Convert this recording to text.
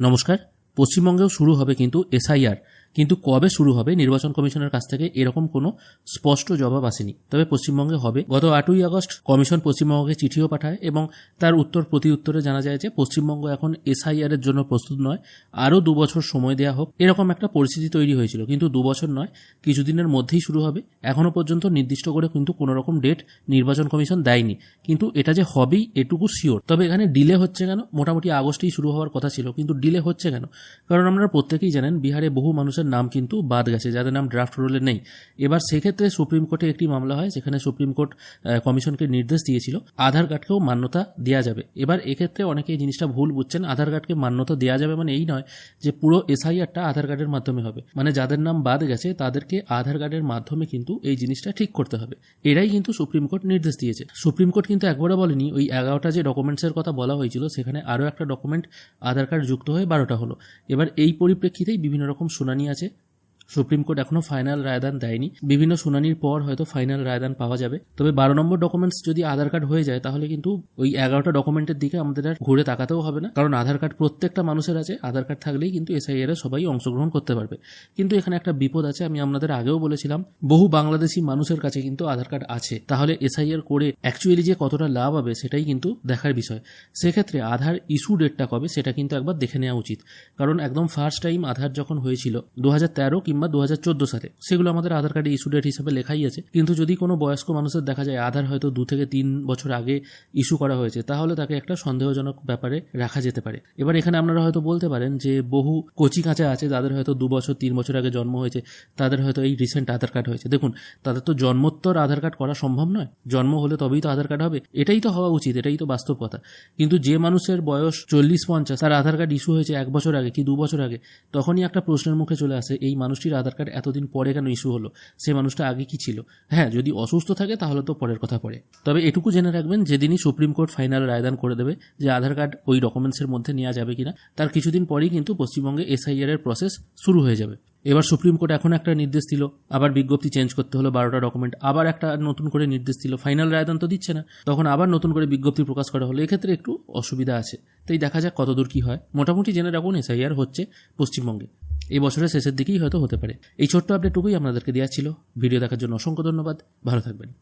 নমস্কার পশ্চিমবঙ্গেও শুরু হবে কিন্তু এসআইআর। কিন্তু কবে শুরু হবে নির্বাচন কমিশনের কাছ থেকে এরকম কোনো স্পষ্ট জবাব আসেনি। তবে পশ্চিমবঙ্গে হবে। গত আটই আগস্ট কমিশন পশ্চিমবঙ্গকে চিঠিও পাঠায় এবং তার উত্তর প্রতি উত্তরে জানা যায় যে, পশ্চিমবঙ্গ এখন এসআইআর এর জন্য প্রস্তুত নয়। আরও দু বছর সময় দেওয়া হোক। এরকম একটা পরিস্থিতি তৈরি হয়েছিল। কিন্তু দু বছর নয়, কিছুদিনের মধ্যেই শুরু হবে। এখনও পর্যন্ত নির্দিষ্ট করে কিন্তু কোনো রকম ডেট নির্বাচন কমিশন দেয়নি। কিন্তু এটা যে হবেই এটুকু শিওর। তবে এখানে ডিলে হচ্ছে কেন? মোটামুটি আগস্টেই শুরু হওয়ার কথা ছিল, কিন্তু ডিলে হচ্ছে কেন? কারণ আপনারা প্রত্যেকেই জানেন, বিহারে বহু মানুষের নাম কিন্তু বাদ গেছে, যাদের নাম ড্রাফট রোলে নেই। এবার সেক্ষেত্রে সুপ্রিম কোর্টে একটি মামলা হয় যেখানে সুপ্রিম কোর্ট কমিশনকে নির্দেশ দিয়েছিল, আধার কার্ডকেও মান্যতা দেওয়া যাবে। এবার এক্ষেত্রে অনেকে এই জিনিসটা ভুল বুঝছেন, আধার কার্ডকে মান্যতা দেওয়া যাবে মানে এই নয় যে পুরো এসআইআরটা আধার কার্ডের মাধ্যমে হবে। মানে যাদের নাম বাদ গেছে, তাদেরকে আধার কার্ডের মাধ্যমে কিন্তু এই জিনিসটা ঠিক করতে হবে। এটাই কিন্তু সুপ্রিম কোর্ট নির্দেশ দিয়েছে। সুপ্রিম কোর্ট কিন্তু একবারও বলেনি, ওই এগারোটা যে ডকুমেন্টসের কথা বলা হয়েছিল, সেখানে আরও একটা ডকুমেন্ট আধার কার্ড যুক্ত হয়ে বারোটা হলো। এবার এই পরিপ্রেক্ষিতেই বিভিন্ন রকম শুনানি আছে। আছে সুপ্রিম কোর্ট এখনও ফাইনাল রায়দান দেয়নি। বিভিন্ন শুনানির পর হয়তো ফাইনাল রায়দান পাওয়া যাবে। তবে বারো নম্বর ডকুমেন্টস যদি আধার কার্ড হয়ে যায়, তাহলে কিন্তু ওই এগারোটা ডকুমেন্টের দিকে আমাদের আর ঘুরে তাকাতেও হবে না। কারণ আধার কার্ড প্রত্যেকটা মানুষের আছে, আধার কার্ড থাকলেই কিন্তু এসআইআর এ সবাই অংশগ্রহণ করতে পারবে। কিন্তু এখানে একটা বিপদ আছে, আমি আপনাদের আগেও বলেছিলাম, বহু বাংলাদেশি মানুষের কাছে কিন্তু আধার কার্ড আছে। তাহলে এসআইআর করে অ্যাকচুয়ালি যে কতটা লাভ হবে, সেটাই কিন্তু দেখার বিষয়। সেক্ষেত্রে আধার ইস্যু ডেটটা কবে, সেটা কিন্তু একবার দেখে নেওয়া উচিত। কারণ একদম ফার্স্ট টাইম আধার যখন হয়েছিল, দু হাজার তেরো কিংবা দু সালে। সেগুলো আমাদের আধার কার্ডে ইস্যু ডেট হিসাবে লেখাই আছে। কিন্তু যদি কোনো বয়স্ক মানুষের দেখা যায়, আধার হয়তো দু থেকে তিন বছর আগে ইস্যু করা হয়েছে, তাহলে তাকে একটা সন্দেহজনক ব্যাপারে রাখা যেতে পারে। এবার এখানে আপনারা হয়তো বলতে পারেন যে, বহু কচি কাঁচা আছে যাদের হয়তো দু বছর, তিন বছর আগে জন্ম হয়েছে, তাদের হয়তো এই রিসেন্ট আধার কার্ড হয়েছে। দেখুন, তাদের তো জন্মোত্তর আধার কার্ড করা সম্ভব নয়। জন্ম হলে তবেই তো আধার কার্ড হবে। এটাই তো হওয়া উচিত, এটাই তো বাস্তব কথা। কিন্তু যে মানুষের বয়স চল্লিশ পঞ্চাশ, তার আধার কার্ড ইস্যু হয়েছে এক বছর আগে কি দু বছর আগে, তখনই একটা প্রশ্নের মুখে চলে আসে, এই মানুষটির আধার কার্ড এতদিন পরে কেন ইস্যু হলো? সে মানুষটা আগে কি ছিল? হ্যাঁ যদি অসুস্থ থাকে তাহলে তো পরের কথা পড়ে। তবে এটুকু জেনে রাখবেন, যেদিনই সুপ্রিম কোর্ট ফাইনাল রায়দান করে দেবে যে আধার কার্ড ওই ডকুমেন্টসের মধ্যে নেওয়া যাবে কিনা, তার কিছুদিন পরেই কিন্তু পশ্চিমবঙ্গে এসআইআর এর প্রসেস শুরু হয়ে যাবে। এবার সুপ্রিম কোর্ট এখন একটা নির্দেশ দিল, আবার বিজ্ঞপ্তি চেঞ্জ করতে হলো, বারোটা ডকুমেন্ট আবার একটা নতুন করে নির্দেশ দিল। ফাইনাল রায়দান তো দিচ্ছে না, তখন আবার নতুন করে বিজ্ঞপ্তি প্রকাশ করা হলো। এক্ষেত্রে একটু অসুবিধা আছে। তাই দেখা যাক কতদূর কি হয়। মোটামুটি জেনে রাখুন এসআইআর হচ্ছে পশ্চিমবঙ্গে। এই বছরের শেষের দিকেই হয়তো হতে পারে। এই ছোট্ট আপডেটটুকুই আপনাদেরকে দেওয়া ছিল। ভিডিও দেখার জন্য অসংখ্য ধন্যবাদ। ভালো থাকবেন।